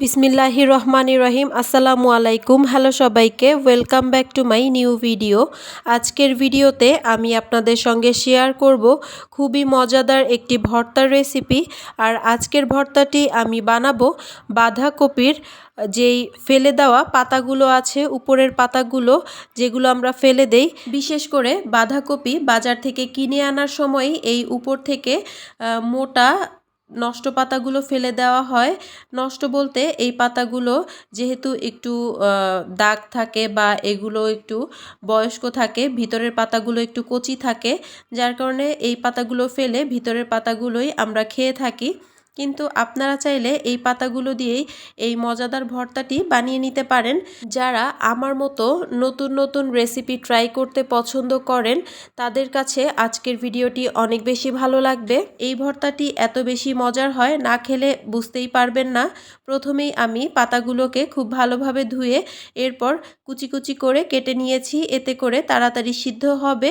বিসমিল্লাহির রহমানির রহিম, আসসালামু আলাইকুম। হ্যালো সবাইকে, welcome back to my new video. আজকের ভিডিওতে আমি আপনাদের সঙ্গে শেয়ার করব খুবই মজাদার একটি ভর্তার রেসিপি। আর আজকের ভর্তাটি আমি বানাবো বাঁধাকপির যেই ফেলে দেওয়া পাতাগুলো আছে, উপরের পাতাগুলো যেগুলো আমরা ফেলে দেই। বিশেষ করে বাঁধাকপি বাজার থেকে কিনে আনার সময় এই উপর থেকে মোটা নষ্ট পাতাগুলো ফেলে দেওয়া হয়। নষ্ট বলতে এই পাতাগুলো যেহেতু একটু দাগ থাকে বা এগুলো একটু বয়স্ক থাকে, ভিতরের পাতাগুলো একটু কচি থাকে, যার কারণে এই পাতাগুলো ফেলে ভিতরের পাতাগুলোই আমরা খেয়ে থাকি। কিন্তু আপনারা চাইলে এই পাতাগুলো দিয়েই এই মজাদার ভর্তাটি বানিয়ে নিতে পারেন। যারা আমার মতো নতুন নতুন রেসিপি ট্রাই করতে পছন্দ করেন, তাদের কাছে আজকের ভিডিওটি অনেক বেশি ভালো লাগবে। এই ভর্তাটি এত বেশি মজার হয় না খেলে বুঝতেই পারবেন না। প্রথমেই আমি পাতাগুলোকে খুব ভালোভাবে ধুয়ে এরপর কুচি কুচি করে কেটে নিয়েছি। এতে করে তাড়াতাড়ি সিদ্ধ হবে।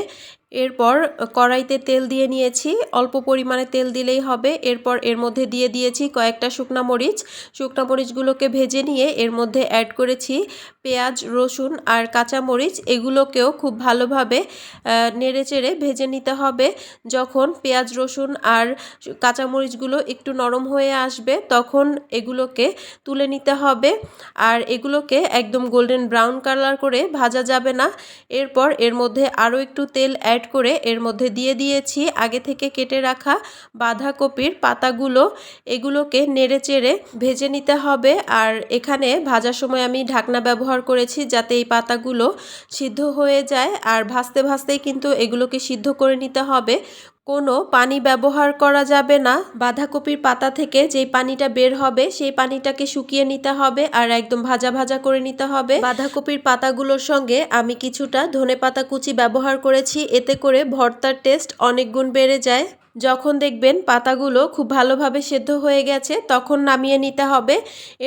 এরপর কড়াইতে তেল দিয়ে নিয়েছি। অল্প পরিমাণে তেল দিলেই হবে। এরপর এর মধ্যে দিয়ে দিয়েছি কয়েকটা শুকনা মরিচ। শুকনা মরিচগুলোকে ভেজে নিয়ে এর মধ্যে অ্যাড করেছি পেঁয়াজ, রসুন আর কাঁচা মরিচ। এগুলোকেও খুব ভালোভাবে নেড়ে চেড়ে ভেজে নিতে হবে। যখন পেঁয়াজ, রসুন আর কাঁচা মরিচগুলো একটু নরম হয়ে আসবে, তখন এগুলোকে তুলে নিতে হবে। আর এগুলোকে একদম গোল্ডেন ব্রাউন কালার করে ভাজা যাবে না। এরপর এর মধ্যে আরও একটু তেল অ্যাড অ্যাড করে এর মধ্যে দিয়ে দিয়েছি আগে থেকে কেটে রাখা বাঁধাকপির পাতাগুলো। এগুলোকে নেড়ে চেড়ে ভেজে নিতে হবে। আর এখানে ভাজার সময় আমি ঢাকনা ব্যবহার করেছি যাতে এই পাতাগুলো সিদ্ধ হয়ে যায়। আর ভাজতে ভাজতেই কিন্তু এগুলোকে সিদ্ধ করে নিতে হবে। কোনো পানি ব্যবহার করা যাবে না। বাঁধাকপির পাতা থেকে যেই পানিটা বের হবে, সেই পানিটাকে শুকিয়ে নিতে হবে আর একদম ভাজা ভাজা করে নিতে হবে। বাঁধাকপির পাতাগুলোর সঙ্গে আমি কিছুটা ধনে পাতা কুচি ব্যবহার করেছি। এতে করে ভর্তার টেস্ট অনেক গুণ বেড়ে যায়। যখন দেখবেন পাতাগুলো খুব ভালোভাবে সেদ্ধ হয়ে গেছে, তখন নামিয়ে নিতে হবে।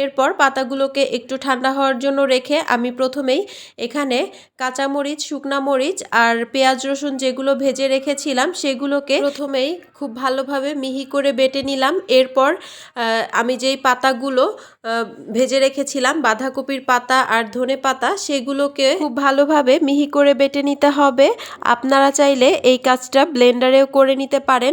এরপর পাতাগুলোকে একটু ঠান্ডা হওয়ার জন্য রেখে আমি প্রথমেই এখানে কাঁচামরিচ, শুকনা মরিচ আর পেঁয়াজ রসুন যেগুলো ভেজে রেখেছিলাম, সেগুলোকে প্রথমেই খুব ভালোভাবে মিহি করে বেটে নিলাম। এরপর আমি যেই পাতাগুলো ভেজে রেখেছিলাম, বাঁধাকপির পাতা আর ধনে পাতা, সেগুলোকে খুব ভালোভাবে মিহি করে বেটে নিতে হবে। আপনারা চাইলে এই কাজটা ব্লেন্ডারেও করে নিতে পারেন।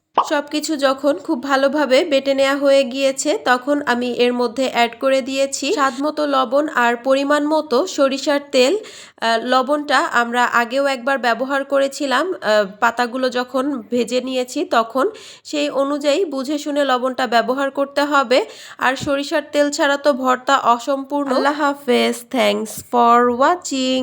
সব কিছু যখন খুব ভালোভাবে বেটে নেওয়া হয়ে গিয়েছে, তখন আমি এর মধ্যে অ্যাড করে দিয়েছি স্বাদ মতো লবণ আর পরিমাণ মতো সরিষার তেল। লবণটা আমরা আগেও একবার ব্যবহার করেছিলাম। পাতাগুলো যখন ভেজে নিয়েছি, তখন সেই অনুযায়ী বুঝে শুনে লবণটা ব্যবহার করতে হবে। আর সরিষার তেল ছাড়া তো ভর্তা অসম্পূর্ণ। আল্লাহ হাফেজ। Thanks for watching